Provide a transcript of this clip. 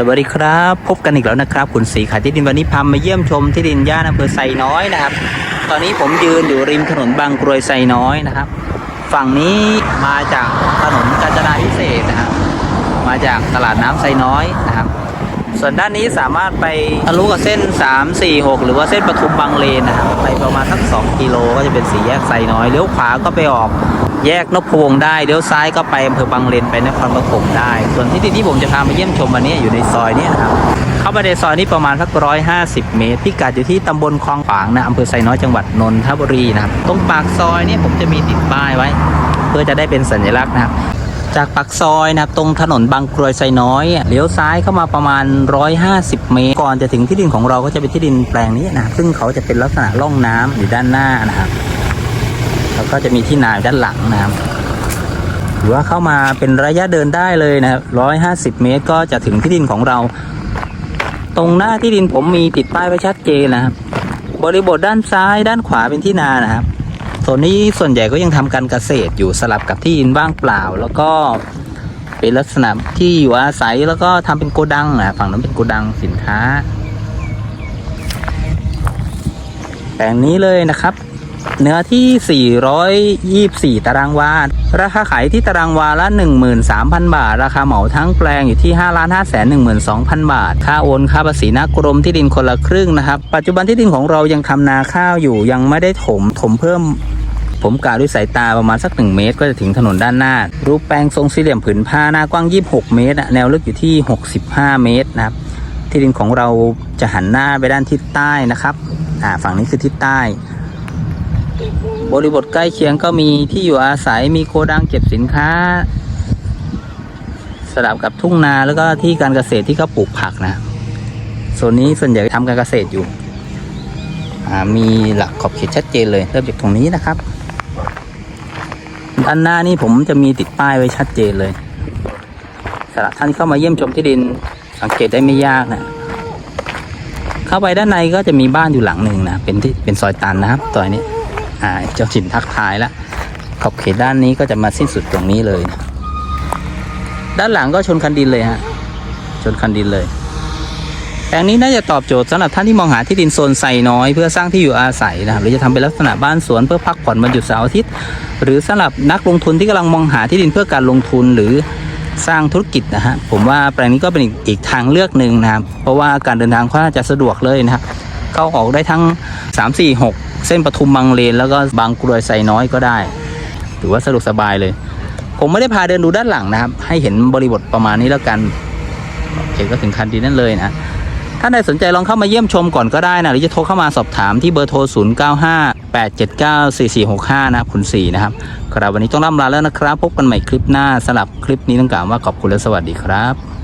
สวัสดีครับ พบกันอีกแล้วนะครับคุณศรีขายที่ดินวันนี้พามาเยี่ยมชมที่ดินย่านอำเภอไซน้อยนะครับ ตอนนี้ผมยืนอยู่ริมถนนบางกรวยไซน้อยนะครับ ฝั่งนี้มาจากถนนกาญจนาพิเศษนะครับมาจากตลาดน้ำไซน้อยนะครับ ส่วนด้านนี้สามารถไปทะลุกับเส้น 3 4 6 หรือว่าเส้นปทุมบางเลนนะครับไปประมาณสัก2กิโลก็จะเป็นสี่แยกไซน้อยเลี้ยวขวาก็ไปออก แยกนพวงได้เลี้ยวซ้ายก็ไปอำเภอบางเลนไปนครปฐมได้ ส่วนที่ดินที่ผมจะพามาเยี่ยมชมวันนี้อยู่ในซอยนี้นะครับเข้าไปในซอยนี้ประมาณสักร้อยห้าสิบเมตร พิกัดอยู่ที่ตำบลคลองขวางนะอำเภอไซน้อยจังหวัดนนทบุรีนะครับตรงปากซอยนี่ผมจะมีติดป้ายไว้ เพื่อจะได้เป็นสัญลักษณ์นะครับจากปากซอยนะครับตรงถนนบางกรวยไซน้อยเลี้ยวซ้ายเข้ามาประมาณ 150 เมตร ก่อนจะถึงที่ดินของเราก็จะเป็นที่ดินแปลงนี้นะครับซึ่งเขาจะเป็นลักษณะร่องน้ำอยู่ด้านหน้านะครับ แล้วก็จะมีที่นาด้านหลังนะครับหรือว่าเข้ามาเป็นระยะเดินได้เลยนะครับ150เมตรก็จะถึงที่ดินของเรา ตรงหน้าที่ดินผมมีติดป้ายไว้ชัดเจนนะครับ บริบทด้านซ้ายด้านขวาเป็นที่นานะครับส่วนนี้ส่วนใหญ่ก็ยังทำการเกษตรอยู่สลับกับที่ดินว่างเปล่า แล้วก็เป็นลักษณะที่อยู่อาศัยแล้วก็ทำเป็นโกดังนะฝั่งนั้นเป็นโกดังสินค้าแปลงนี้เลยนะครับ เนื้อที่ 424 ตารางวา ราคาขายที่ตารางวาละ 13,000 บาท ราคาเหมาทั้งแปลงอยู่ที่ 5 5 1 2 0 0 0 บาท ค่าโอนค่าภาษีน้ากรมที่ดินคนละครึ่งนะครับ ปัจจุบันที่ดินของเรายังทำนาข้าวอยู่ ยังไม่ได้ถม ถมเพิ่ม ผมกะด้วยสายตาประมาณสัก 1 เมตร ก็จะถึงถนนด้านหน้า รูปแปลงทรงสี่เหลี่ยมผืนผ้าหน้ากว้าง 26 เมตร แนวลึกอยู่ที่ 65 เมตรนะครับ ที่ดินของเราจะหันหน้าไปด้านทิศใต้นะครับอ่าฝั่งนี้คือทิศใต้ บริบทใกล้เคียงก็มีที่อยู่อาศัยมีโกดังเก็บสินค้า สลับกับทุ่งนาแล้วก็ที่การเกษตรที่เขาปลูกผักนะโซนนี้ส่วนใหญ่ทำการเกษตรอยู่มีหลักขอบเขตชัดเจนเลยเริ่มจากตรงนี้นะครับด้านหน้านี่ผมจะมีติดป้ายไว้ชัดเจนเลยสำหรับท่านเข้ามาเยี่ยมชมที่ดินสังเกตได้ไม่ยากนะเข้าไปด้านในก็จะมีบ้านอยู่หลังหนึ่งนะเป็นที่เป็นซอยตันนะครับซอยนี้ อ่าเจ้าถิ่นทักทายแล้วขอบเขตด้านนี้ก็จะมาสิ้นสุดตรงนี้เลยนะด้านหลังก็ชนคันดินเลยฮะชนคันดินเลยแปลงนี้น่าจะตอบโจทย์สำหรับท่านที่มองหาที่ดินโซนไซน้อย เพื่อสร้างที่อยู่อาศัยนะครับหรือจะทำเป็นลักษณะบ้านสวนเพื่อพักผ่อนวันหยุดเสาร์อาทิตย์หรือสำหรับนักลงทุนที่กำลังมองหาที่ดินเพื่อการลงทุนหรือสร้างธุรกิจนะฮะผมว่าแปลงนี้ก็เป็นอีกอีกทางเลือกหนึ่งนะครับเพราะว่าการเดินทางค่อนข้างจะสะดวกเลยนะครับเข้าออกได้ทั้ง 3 4 6 เส้นปทุมบางเลนแล้วก็บางกรวยไซน้อยก็ได้ ถือว่าสะดวกสบายเลย ผมไม่ได้พาเดินดูด้านหลังนะครับ ให้เห็นบริบทประมาณนี้แล้วกันโอเคก็ถึงคันดีนั่นเลยนะถ้าใครสนใจลองเข้ามาเยี่ยมชมก่อนก็ได้นะหรือจะโทรเข้ามาสอบถามที่เบอร์โทร 0 9 5 8 7 9 4 4 6 5 นะครับคุณ4นะครับครับวันนี้ต้องล่ำลาแล้วนะครับ พบกันใหม่คลิปหน้าสำหรับคลิปนี้ต้องกล่าวว่าขอบคุณและสวัสดีครับ